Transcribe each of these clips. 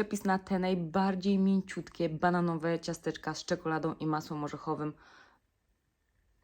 przepis na te najbardziej mięciutkie bananowe ciasteczka z czekoladą i masłem orzechowym.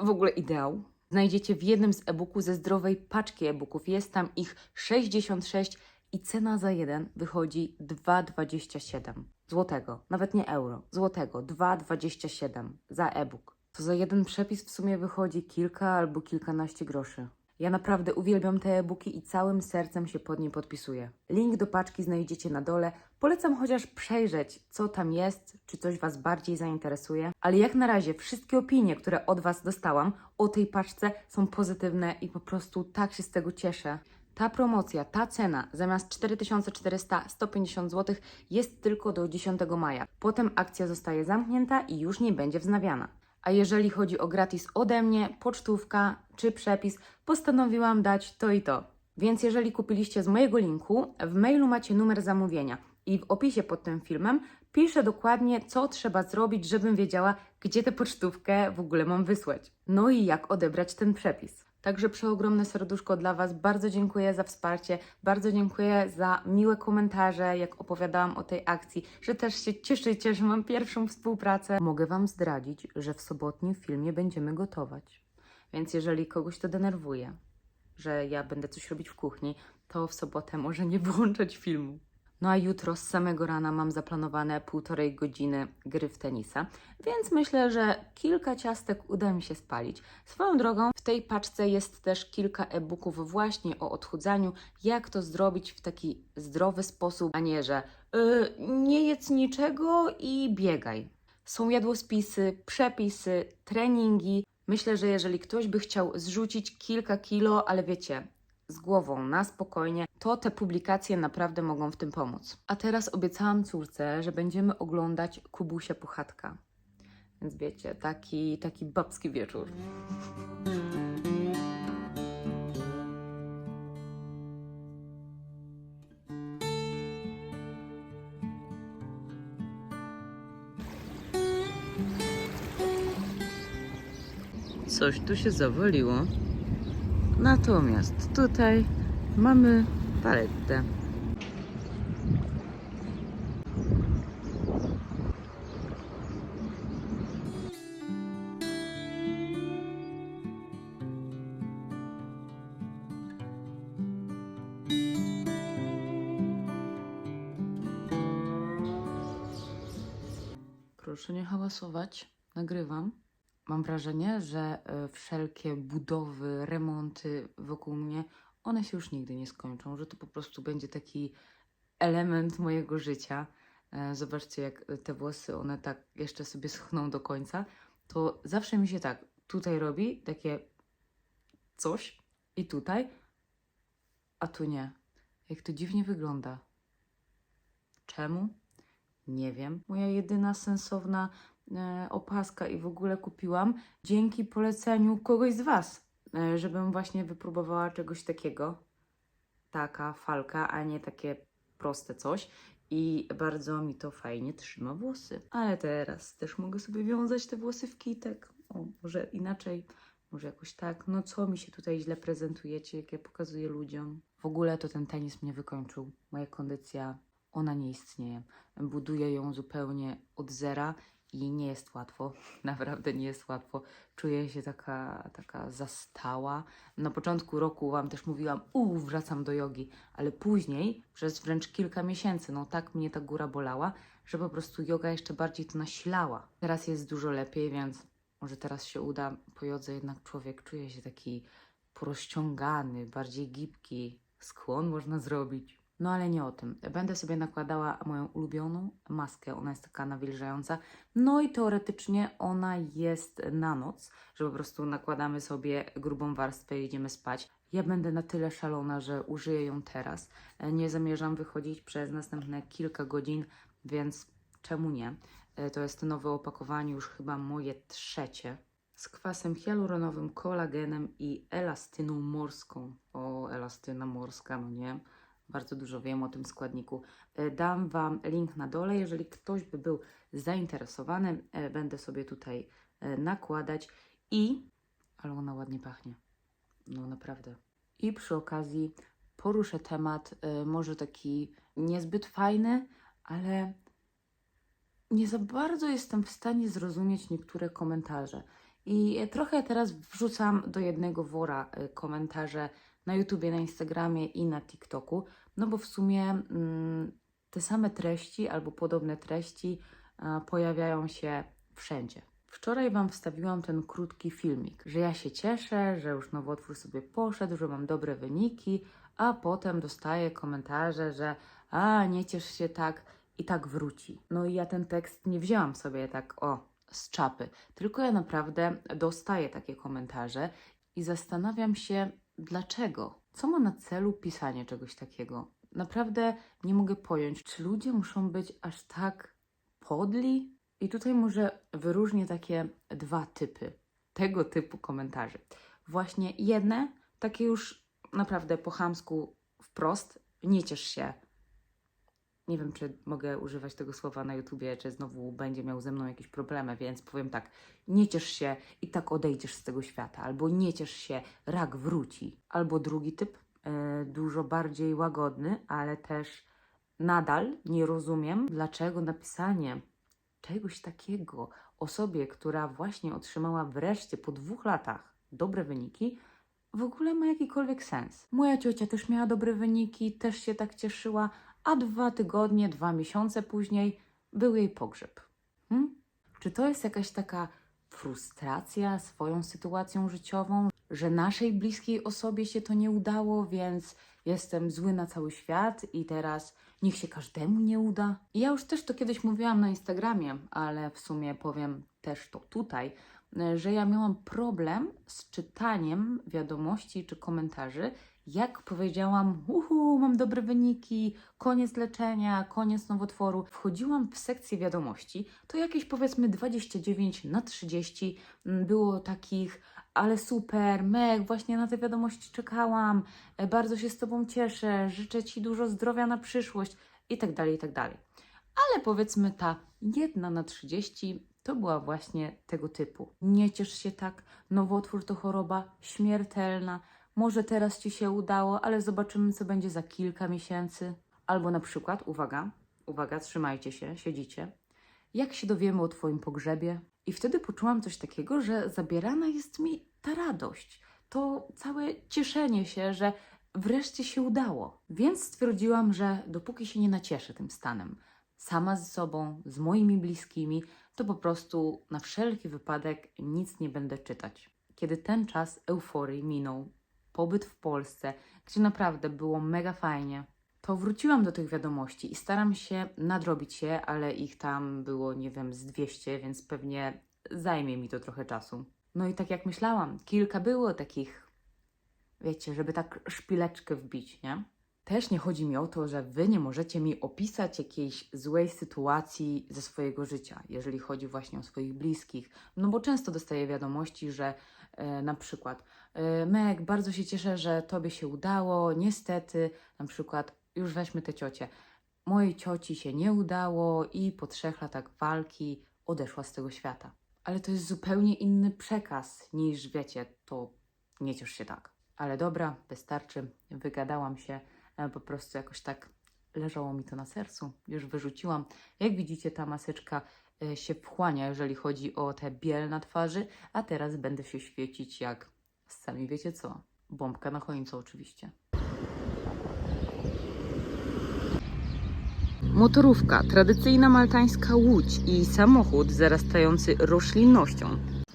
W ogóle ideał. Znajdziecie w jednym z e-booków ze zdrowej paczki e-booków. Jest tam ich 66 i cena za jeden wychodzi 2,27 złotego. Nawet nie euro, złotego. 2,27 za e-book. To za jeden przepis w sumie wychodzi kilka albo kilkanaście groszy. Ja naprawdę uwielbiam te e-booki i całym sercem się pod nie podpisuję. Link do paczki znajdziecie na dole. Polecam chociaż przejrzeć, co tam jest, czy coś Was bardziej zainteresuje. Ale jak na razie wszystkie opinie, które od Was dostałam o tej paczce są pozytywne i po prostu tak się z tego cieszę. Ta promocja, ta cena zamiast 4400 150 zł jest tylko do 10 maja. Potem akcja zostaje zamknięta i już nie będzie wznawiana. A jeżeli chodzi o gratis ode mnie, pocztówka czy przepis, postanowiłam dać to i to. Więc jeżeli kupiliście z mojego linku, w mailu macie numer zamówienia i w opisie pod tym filmem piszę dokładnie, co trzeba zrobić, żebym wiedziała, gdzie tę pocztówkę w ogóle mam wysłać. No i jak odebrać ten przepis. Także przeogromne serduszko dla Was. Bardzo dziękuję za wsparcie, bardzo dziękuję za miłe komentarze, jak opowiadałam o tej akcji, że też się cieszycie, że mam pierwszą współpracę. Mogę Wam zdradzić, że w sobotnim filmie będziemy gotować. Więc jeżeli kogoś to denerwuje, że ja będę coś robić w kuchni, to w sobotę może nie włączać filmu. No a jutro z samego rana mam zaplanowane półtorej godziny gry w tenisa, więc myślę, że kilka ciastek uda mi się spalić. Swoją drogą, tej paczce jest też kilka e-booków właśnie o odchudzaniu, jak to zrobić w taki zdrowy sposób, a nie, że yy, nie jedz niczego i biegaj. Są jadłospisy, przepisy, treningi. Myślę, że jeżeli ktoś by chciał zrzucić kilka kilo, ale wiecie, z głową, na spokojnie, to te publikacje naprawdę mogą w tym pomóc. A teraz obiecałam córce, że będziemy oglądać Kubusia Puchatka. Więc wiecie, taki, taki babski wieczór. Coś tu się zawaliło. Natomiast tutaj mamy paletę. Proszę nie hałasować. Nagrywam. Mam wrażenie, że e, wszelkie budowy, remonty wokół mnie, one się już nigdy nie skończą, że to po prostu będzie taki element mojego życia. E, Zobaczcie, jak te włosy, one tak jeszcze sobie schną do końca. To zawsze mi się tak tutaj robi takie coś i tutaj, a tu nie. Jak to dziwnie wygląda. Czemu? Nie wiem. Moja jedyna sensowna opaska i w ogóle kupiłam dzięki poleceniu kogoś z Was, e, żebym właśnie wypróbowała czegoś takiego. Taka falka, a nie takie proste coś. I bardzo mi to fajnie trzyma włosy. Ale teraz też mogę sobie wiązać te włosy w kitek. O, może inaczej, może jakoś tak. No co mi się tutaj źle prezentujecie, jak ja pokazuję ludziom. W ogóle to ten tenis mnie wykończył. Moja kondycja, ona nie istnieje. Buduję ją zupełnie od zera i nie jest łatwo. Naprawdę nie jest łatwo. Czuję się taka, taka zastała. Na początku roku Wam też mówiłam, uuu, wracam do jogi, ale później, przez wręcz kilka miesięcy, no tak mnie ta góra bolała, że po prostu yoga jeszcze bardziej to nasilała. Teraz jest dużo lepiej, więc może teraz się uda. Po jodze jednak człowiek czuje się taki porozciągany, bardziej gibki. Skłon można zrobić. No ale nie o tym. Będę sobie nakładała moją ulubioną maskę. Ona jest taka nawilżająca. No i teoretycznie ona jest na noc, że po prostu nakładamy sobie grubą warstwę i idziemy spać. Ja będę na tyle szalona, że użyję ją teraz. Nie zamierzam wychodzić przez następne kilka godzin, więc czemu nie? E, To jest nowe opakowanie, już chyba moje trzecie. Z kwasem hialuronowym, kolagenem i elastyną morską. O, elastyna morska, no nie? Bardzo dużo wiem o tym składniku. E, Dam Wam link na dole, jeżeli ktoś by był zainteresowany, e, będę sobie tutaj e, nakładać i... Ale ona ładnie pachnie. No naprawdę. I przy okazji poruszę temat może taki niezbyt fajny, ale nie za bardzo jestem w stanie zrozumieć niektóre komentarze. I trochę teraz wrzucam do jednego wora komentarze na YouTubie, na Instagramie i na TikToku, no bo w sumie mm, te same treści albo podobne treści a, pojawiają się wszędzie. Wczoraj Wam wstawiłam ten krótki filmik, że ja się cieszę, że już nowotwór sobie poszedł, że mam dobre wyniki, a potem dostaję komentarze, że a nie ciesz się tak i tak wróci. No i ja ten tekst nie wzięłam sobie tak o z czapy, tylko ja naprawdę dostaję takie komentarze i zastanawiam się dlaczego. Co ma na celu pisanie czegoś takiego? Naprawdę nie mogę pojąć, czy ludzie muszą być aż tak podli? I tutaj może wyróżnię takie dwa typy tego typu komentarzy. Właśnie jedne, takie już naprawdę po chamsku wprost, nie ciesz się. Nie wiem, czy mogę używać tego słowa na YouTubie, czy znowu będzie miał ze mną jakieś problemy, więc powiem tak, nie ciesz się i tak odejdziesz z tego świata, albo nie ciesz się, rak wróci. Albo drugi typ, e, dużo bardziej łagodny, ale też nadal nie rozumiem, dlaczego napisanie czegoś takiego osobie, która właśnie otrzymała wreszcie po dwóch latach dobre wyniki, w ogóle ma jakikolwiek sens. Moja ciocia też miała dobre wyniki, też się tak cieszyła, a dwa tygodnie, dwa miesiące później był jej pogrzeb. Hmm? Czy to jest jakaś taka frustracja swoją sytuacją życiową, że naszej bliskiej osobie się to nie udało, więc jestem zły na cały świat i teraz niech się każdemu nie uda? I ja już też to kiedyś mówiłam na Instagramie, ale w sumie powiem też to tutaj, że ja miałam problem z czytaniem wiadomości czy komentarzy, jak powiedziałam, uhu, mam dobre wyniki, koniec leczenia, koniec nowotworu, wchodziłam w sekcję wiadomości, to jakieś powiedzmy 29 na 30 mm, było takich, ale super, meg, właśnie na te wiadomości czekałam, e, bardzo się z Tobą cieszę, życzę Ci dużo zdrowia na przyszłość. I tak dalej, i tak dalej. Ale powiedzmy ta jedna na 30 to była właśnie tego typu. Nie ciesz się tak, nowotwór to choroba śmiertelna, może teraz Ci się udało, ale zobaczymy, co będzie za kilka miesięcy. Albo na przykład, uwaga, uwaga, trzymajcie się, siedzicie. Jak się dowiemy o Twoim pogrzebie? I wtedy poczułam coś takiego, że zabierana jest mi ta radość, to całe cieszenie się, że wreszcie się udało. Więc stwierdziłam, że dopóki się nie nacieszę tym stanem, sama ze sobą, z moimi bliskimi, to po prostu na wszelki wypadek nic nie będę czytać. Kiedy ten czas euforii minął, pobyt w Polsce, gdzie naprawdę było mega fajnie, to wróciłam do tych wiadomości i staram się nadrobić je, ale ich tam było, nie wiem, z 200, więc pewnie zajmie mi to trochę czasu. No i tak jak myślałam, kilka było takich, wiecie, żeby tak szpileczkę wbić, nie? Też nie chodzi mi o to, że wy nie możecie mi opisać jakiejś złej sytuacji ze swojego życia, jeżeli chodzi właśnie o swoich bliskich. No bo często dostaję wiadomości, że e, na przykład Meg, bardzo się cieszę, że tobie się udało, niestety, na przykład, już weźmy tę ciocię. Mojej cioci się nie udało i po trzech latach walki odeszła z tego świata. Ale to jest zupełnie inny przekaz niż, wiecie, to nie ciesz się tak. Ale dobra, wystarczy, wygadałam się, e, po prostu jakoś tak leżało mi to na sercu, już wyrzuciłam. Jak widzicie, ta maseczka e, się wchłania, jeżeli chodzi o te biel na twarzy, a teraz będę się świecić jak sami wiecie co. Bombka na choince oczywiście. Motorówka, tradycyjna maltańska łódź i samochód zarastający roślinnością.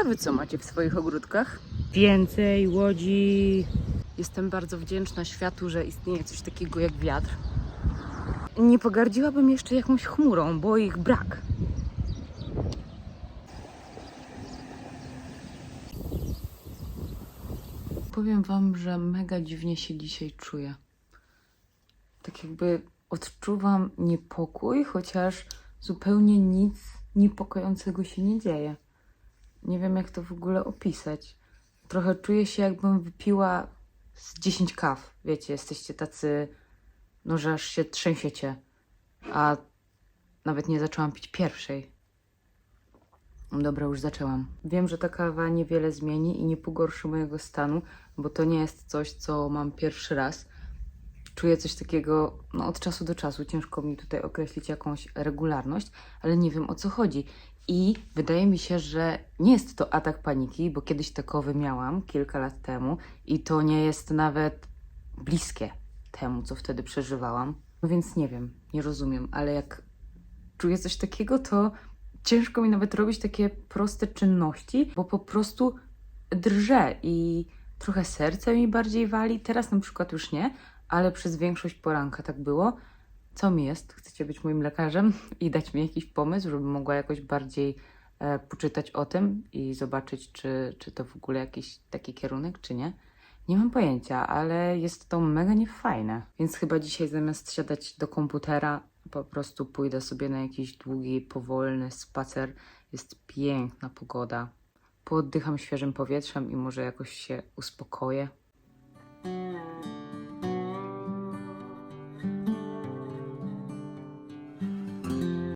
A wy co macie w swoich ogródkach? Więcej łodzi. Jestem bardzo wdzięczna światu, że istnieje coś takiego jak wiatr. Nie pogardziłabym jeszcze jakąś chmurą, bo ich brak. Powiem wam, że mega dziwnie się dzisiaj czuję. Tak jakby odczuwam niepokój, chociaż zupełnie nic niepokojącego się nie dzieje. Nie wiem, jak to w ogóle opisać. Trochę czuję się, jakbym wypiła z 10 kaw. Wiecie, jesteście tacy, no że aż się trzęsiecie. A nawet nie zaczęłam pić pierwszej. Dobra, już zaczęłam. Wiem, że ta kawa niewiele zmieni i nie pogorszy mojego stanu, bo to nie jest coś, co mam pierwszy raz czuję coś takiego no, od czasu do czasu. Ciężko mi tutaj określić jakąś regularność, ale nie wiem o co chodzi. I wydaje mi się, że nie jest to atak paniki, bo kiedyś takowy miałam kilka lat temu i to nie jest nawet bliskie temu, co wtedy przeżywałam. No więc nie wiem, nie rozumiem, ale jak czuję coś takiego, to ciężko mi nawet robić takie proste czynności, bo po prostu drżę i trochę serce mi bardziej wali. Teraz na przykład już nie, ale przez większość poranka tak było. Co mi jest? Chcecie być moim lekarzem i dać mi jakiś pomysł, żebym mogła jakoś bardziej e, poczytać o tym i zobaczyć, czy, czy to w ogóle jakiś taki kierunek, czy nie? Nie mam pojęcia, ale jest to mega niefajne. Więc chyba dzisiaj zamiast siadać do komputera, po prostu pójdę sobie na jakiś długi, powolny spacer. Jest piękna pogoda. Pooddycham świeżym powietrzem i może jakoś się uspokoję.